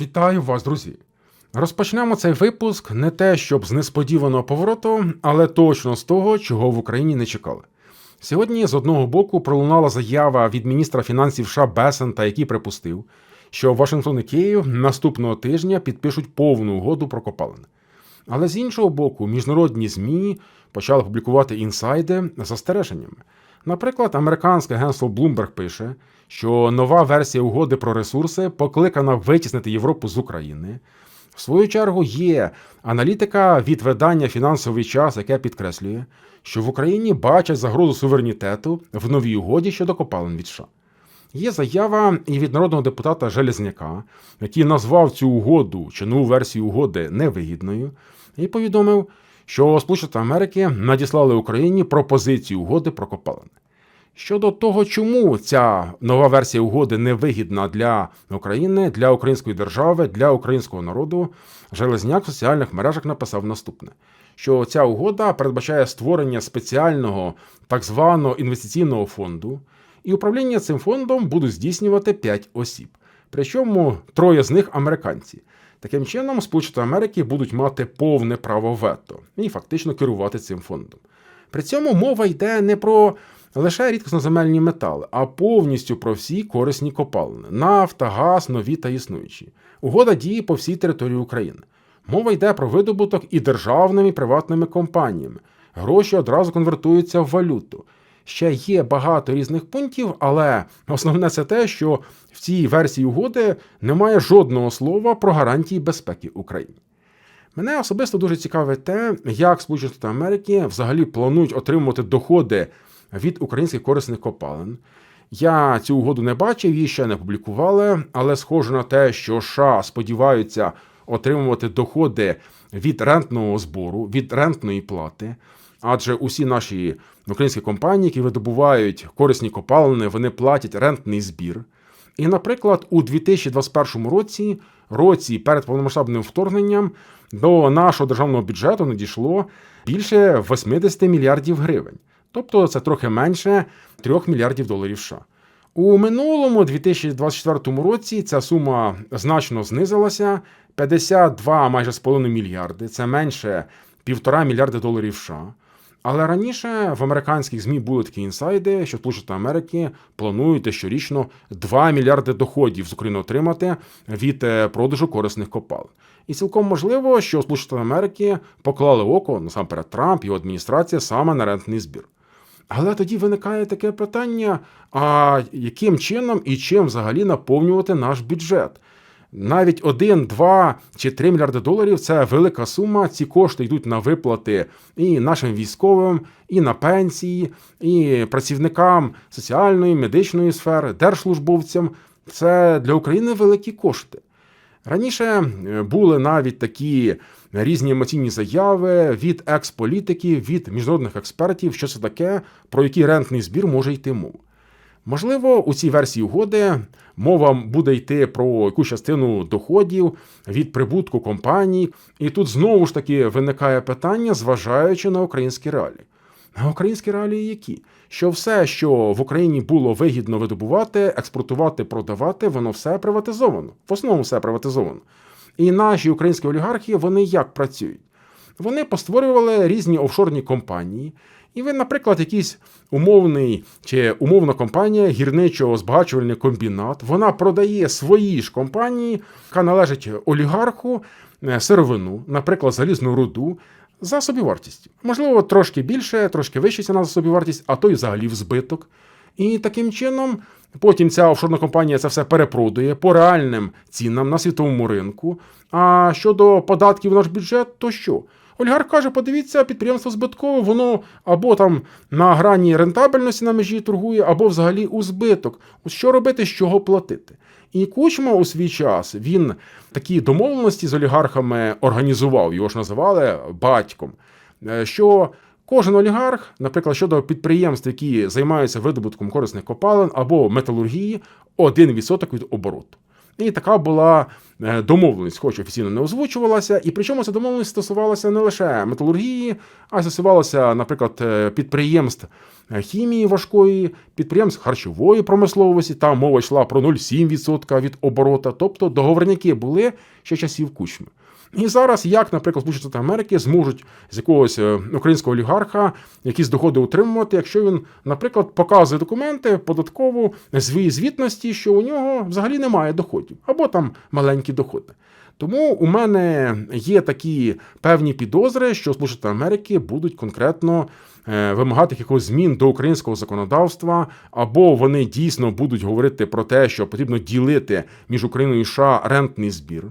Вітаю вас, друзі! Розпочнемо цей випуск не те, щоб з несподіваного повороту, але точно з того, чого в Україні не чекали. Сьогодні з одного боку пролунала заява від міністра фінансів США Бесента, який припустив, що Вашингтон і Київ наступного тижня підпишуть повну угоду про копалини. Але з іншого боку, міжнародні ЗМІ почали публікувати інсайди з застереженнями. Наприклад, американське агентство Bloomberg пише, що нова версія угоди про ресурси покликана витіснити Європу з України. В свою чергу є аналітика від видання фінансовий час, яке підкреслює, що в Україні бачать загрозу суверенітету в новій угоді щодо копалин від США. Є заява і від народного депутата Железняка, який назвав цю угоду чи нову версію угоди невигідною, і повідомив, що Сполучені Америки надіслали Україні пропозицію угоди про копалини. Щодо того, чому ця нова версія угоди невигідна для України, для української держави, для українського народу, Железняк в соціальних мережах написав наступне: що ця угода передбачає створення спеціального так званого інвестиційного фонду, і управління цим фондом будуть здійснювати 5 осіб. Причому троє з них американці. Таким чином, Сполучені Америки будуть мати повне право вето і фактично керувати цим фондом. При цьому мова йде не про лише рідкосноземельні метали, а повністю про всі корисні копалини: нафта, газ, нові та існуючі. Угода діє по всій території України. Мова йде про видобуток і державними і приватними компаніями. Гроші одразу конвертуються в валюту. Ще є багато різних пунктів, але основне це те, що в цій версії угоди немає жодного слова про гарантії безпеки України. Мене особисто дуже цікавить те, як Сполучені Штати Америки взагалі планують отримувати доходи від українських корисних копалин. Я цю угоду не бачив, її ще не публікували, але схоже на те, що США сподіваються отримувати доходи від рентного збору, від рентної плати. Адже усі наші українські компанії, які видобувають корисні копалини, вони платять рентний збір. І, наприклад, у 2021 році, році перед повномасштабним вторгненням, до нашого державного бюджету надійшло більше 80 мільярдів гривень. Тобто це трохи менше 3 мільярдів доларів США. У минулому 2024 році ця сума значно знизилася 52 майже з половиною мільярди. Це менше півтора мільярди доларів США. Але раніше в американських ЗМІ були такі інсайди, що Сполучені Америки планують щорічно 2 мільярди доходів з України отримати від е, продажу корисних копалин. І цілком можливо, що Сполучені Америки поклали око насамперед Трамп і його адміністрація саме на рентний збір. Але тоді виникає таке питання: а яким чином і чим взагалі наповнювати наш бюджет? Навіть 1, 2 чи 3 мільярди доларів це велика сума. Ці кошти йдуть на виплати і нашим військовим, і на пенсії, і працівникам соціальної, медичної сфери, держслужбовцям. Це для України великі кошти. Раніше е, були навіть такі різні емоційні заяви від експолітиків, від міжнародних експертів, що це таке, про який рентний збір може йти мова. Можливо, у цій версії угоди мова буде йти про якусь частину доходів від прибутку компаній, і тут знову ж таки виникає питання, зважаючи на українські реалії. А українські реалії які? Що все, що в Україні було вигідно видобувати, експортувати, продавати, воно все приватизовано. В основному все приватизовано. І наші українські олігархи вони як працюють? Вони постворювали різні офшорні компанії. І ви, наприклад, якийсь умовний чи умовна компанія, гірничо збагачувальний комбінат, вона продає свої ж компанії, яка належить олігарху, е, сировину, наприклад, залізну руду. За собівартістю. Можливо, трошки більше, трошки вища ціна за собівартість, а то й взагалі в збиток. І таким чином потім ця офшорна компанія це все перепродує по реальним цінам на світовому ринку. А щодо податків в наш бюджет, то що? Олігарх каже: подивіться, підприємство збиткове, воно або там на грані рентабельності на межі торгує, або взагалі у збиток. Що робити, з чого платити? І Кучма у свій час він такі домовленості з олігархами організував, його ж називали батьком. Е, що кожен олігарх, наприклад, щодо підприємств, які займаються видобутком корисних копалин або металургії, 1% від обороту. І така була е, домовленість, хоч офіційно не озвучувалася. І причому ця домовленість стосувалася не лише металургії, а стосувалася, наприклад, е, підприємств е, хімії важкої, підприємств харчової промисловості. Там мова йшла про 0,7% від оборота. Тобто договорники були ще часів кучми. І зараз, як, наприклад, Сполучені Штати Америки зможуть з якогось е, українського олігарха якісь доходи утримувати, якщо він, наприклад, показує документи податкову свої звітності, що у нього взагалі немає доходів, або там маленькі доходи. Тому у мене є такі певні підозри, що Сполучені Штати Америки будуть конкретно е, вимагати якихось змін до українського законодавства, або вони дійсно будуть говорити про те, що потрібно ділити між Україною і США рентний збір.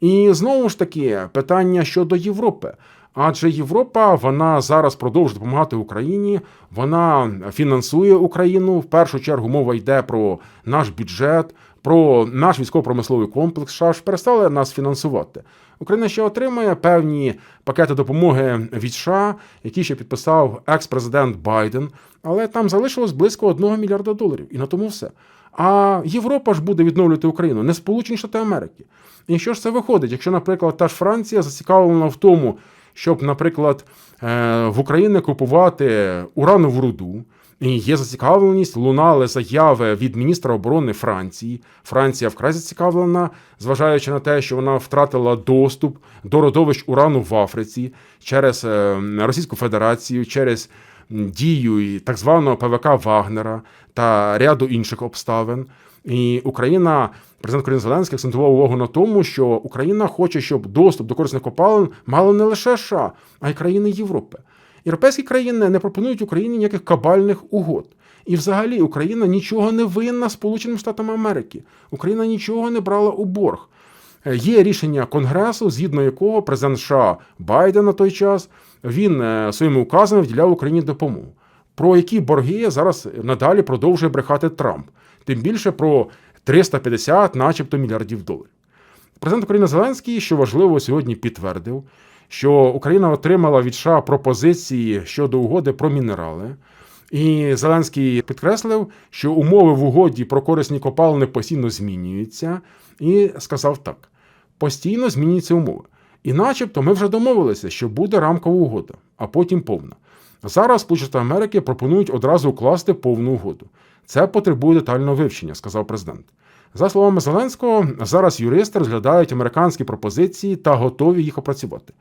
І знову ж таки питання щодо Європи. Адже Європа вона зараз продовжує допомагати Україні, вона фінансує Україну. В першу чергу мова йде про наш бюджет, про наш військово-промисловий комплекс. США ж перестали нас фінансувати. Україна ще отримує певні пакети допомоги від США, які ще підписав екс-президент Байден, але там залишилось близько 1 мільярда доларів. І на тому все. А Європа ж буде відновлювати Україну, не Сполучені Штати Америки. І що ж це виходить? Якщо, наприклад, та ж Франція зацікавлена в тому, щоб, наприклад, е, в Україні купувати уранову руду, і є зацікавленість, лунали заяви від міністра оборони Франції. Франція вкрай зацікавлена, зважаючи на те, що вона втратила доступ до родовищ урану в Африці через е, Російську Федерацію, через дію так званого ПВК Вагнера та ряду інших обставин. І Україна, президент України Зеленський акцентував увагу на тому, що Україна хоче, щоб доступ до корисних копалин мало не лише США, а й країни Європи. Європейські країни не пропонують Україні ніяких кабальних угод. І, взагалі, Україна нічого не винна Сполученим Штатам Америки. Україна нічого не брала у борг. Е, є рішення Конгресу, згідно якого президент США Байден на той час він е, своїми указами вділяв Україні допомогу. Про які борги зараз надалі продовжує брехати Трамп, тим більше про 350, начебто, мільярдів доларів. Президент України Зеленський, що важливо, сьогодні підтвердив, що Україна отримала від США пропозиції щодо угоди про мінерали. І Зеленський підкреслив, що умови в угоді про корисні копалини постійно змінюються, і сказав так: постійно змінюються умови. І начебто ми вже домовилися, що буде рамкова угода, а потім повна. Зараз Сполучені Америки пропонують одразу укласти повну угоду. Це потребує детального вивчення, сказав президент. За словами Зеленського, зараз юристи розглядають американські пропозиції та готові їх опрацювати.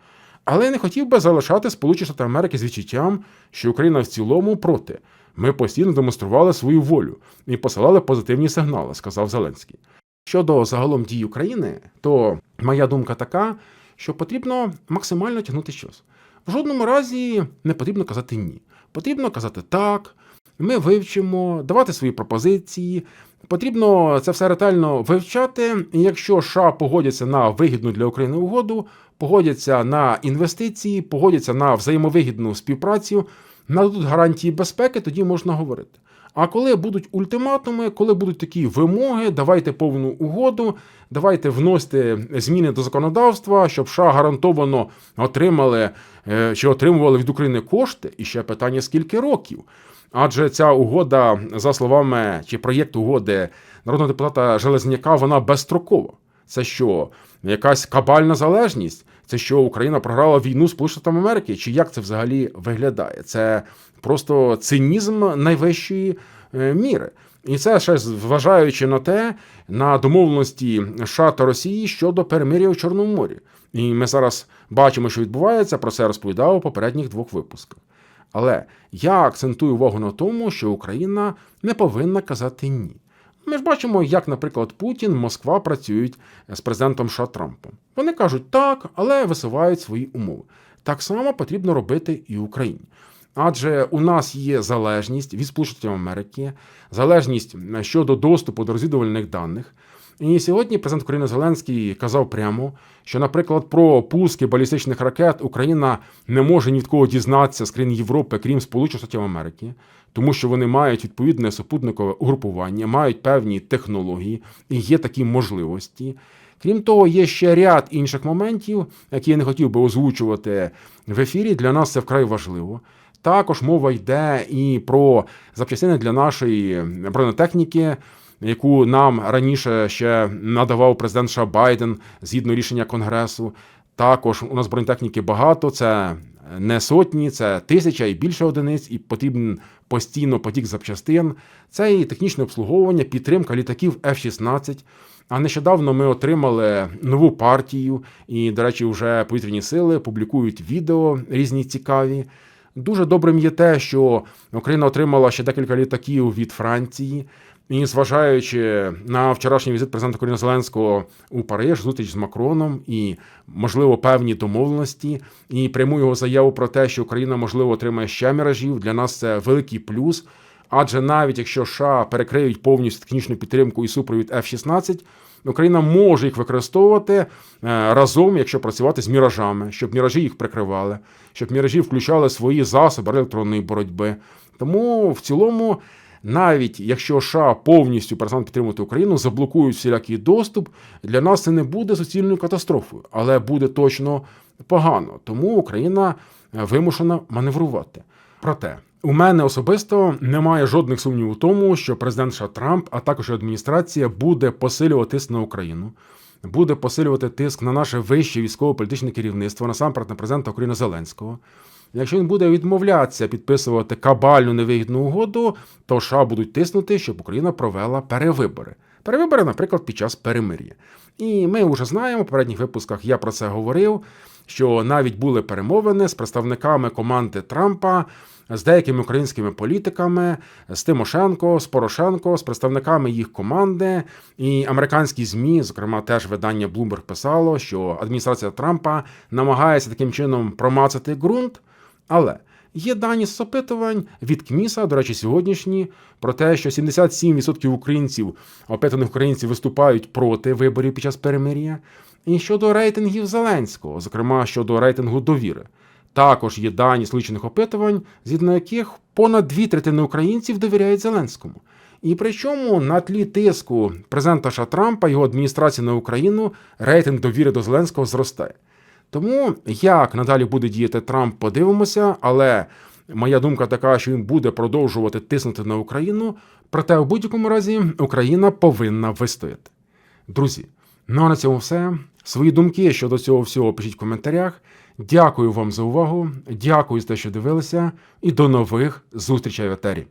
Але я не хотів би залишати Сполучені Штати Америки з відчуттям, що Україна в цілому проти. Ми постійно демонстрували свою волю і посилали позитивні сигнали, сказав Зеленський. Щодо загалом дій України, то моя думка така, що потрібно максимально тягнути щось. В жодному разі не потрібно казати ні. Потрібно казати так, ми вивчимо, давати свої пропозиції. Потрібно це все ретельно вивчати. І якщо США погодяться на вигідну для України угоду, погодяться на інвестиції, погодяться на взаємовигідну співпрацю, нададуть гарантії безпеки, тоді можна говорити. А коли будуть ультиматуми, коли будуть такі вимоги, давайте повну угоду, давайте вносити зміни до законодавства, щоб США гарантовано отримали е, чи отримували від України кошти, і ще питання скільки років. Адже ця угода, за словами чи проєкт угоди народного депутата Железняка, вона безстрокова. Це що, якась кабальна залежність? Це що Україна програла війну з Сполученими Америки? Чи як це взагалі виглядає? Це просто цинізм найвищої е, міри. І це ще зважаючи на те, на домовленості США та Росії щодо перемир'я у Чорному морі. І ми зараз бачимо, що відбувається. Про це розповідав у попередніх двох випусках. Але я акцентую увагу на тому, що Україна не повинна казати ні. Ми ж бачимо, як, наприклад, Путін, Москва працюють з президентом США Трампом. Вони кажуть так, але висувають свої умови. Так само потрібно робити і Україні. Адже у нас є залежність від Сполучених Америки, залежність щодо доступу до розвідувальних даних. І сьогодні президент України Зеленський казав прямо, що, наприклад, про пуски балістичних ракет Україна не може ні від кого дізнатися з країн Європи, крім Сполучених Штатів Америки, тому що вони мають відповідне супутникове угрупування, мають певні технології і є такі можливості. Крім того, є ще ряд інших моментів, які я не хотів би озвучувати в ефірі. Для нас це вкрай важливо. Також мова йде і про запчастини для нашої бронетехніки. Яку нам раніше ще надавав президент США Байден згідно рішення Конгресу. Також у нас бронетехніки багато. Це не сотні, це тисяча і більше одиниць, і потрібен постійно потік запчастин. Це і технічне обслуговування, підтримка літаків F-16. А нещодавно ми отримали нову партію, і, до речі, вже повітряні сили публікують відео різні цікаві. Дуже добрим є те, що Україна отримала ще декілька літаків від Франції. І зважаючи на вчорашній візит президента України Зеленського у Париж, зустріч з Макроном і, можливо, певні домовленості, і пряму його заяву про те, що Україна, можливо, отримає ще міражів, для нас це великий плюс. Адже навіть якщо США перекриють повністю технічну підтримку і супровід F-16, Україна може їх використовувати е, разом, якщо працювати з міражами, щоб міражі їх прикривали, щоб міражі включали свої засоби електронної боротьби. Тому в цілому, навіть якщо США повністю перестануть підтримувати Україну, заблокують всілякий доступ, для нас це не буде суцільною катастрофою, але буде точно погано. Тому Україна е, вимушена маневрувати. Проте. У мене особисто немає жодних сумнівів у тому, що президент США Трамп, а також адміністрація, буде посилювати тиск на Україну, буде посилювати тиск на наше вище військово-політичне керівництво, насамперед на президента України Зеленського. Якщо він буде відмовлятися підписувати кабальну невигідну угоду, то США будуть тиснути, щоб Україна провела перевибори. Перевибори, наприклад, під час перемир'я. І ми вже знаємо, в попередніх випусках я про це говорив, що навіть були перемовини з представниками команди Трампа з деякими українськими політиками, з Тимошенко, з Порошенко, з представниками їх команди. І американські змі, зокрема, теж видання Bloomberg писало, що адміністрація Трампа намагається таким чином промацати ґрунт, але. Є дані з опитувань від КМІСа, до речі, сьогоднішні, про те, що 77% українців, опитаних українців, виступають проти виборів під час перемир'я. І щодо рейтингів Зеленського, зокрема щодо рейтингу довіри. Також є дані сличених опитувань, згідно яких понад дві третини українців довіряють Зеленському. І причому на тлі тиску президента США Трампа його адміністрації на Україну рейтинг довіри до Зеленського зростає. Тому як надалі буде діяти Трамп, подивимося, але моя думка така, що він буде продовжувати тиснути на Україну. Проте, у будь-якому разі, Україна повинна вистояти. Друзі, ну а на цьому все. Свої думки щодо цього всього пишіть в коментарях. Дякую вам за увагу, дякую за те, що дивилися, і до нових зустрічей в етері.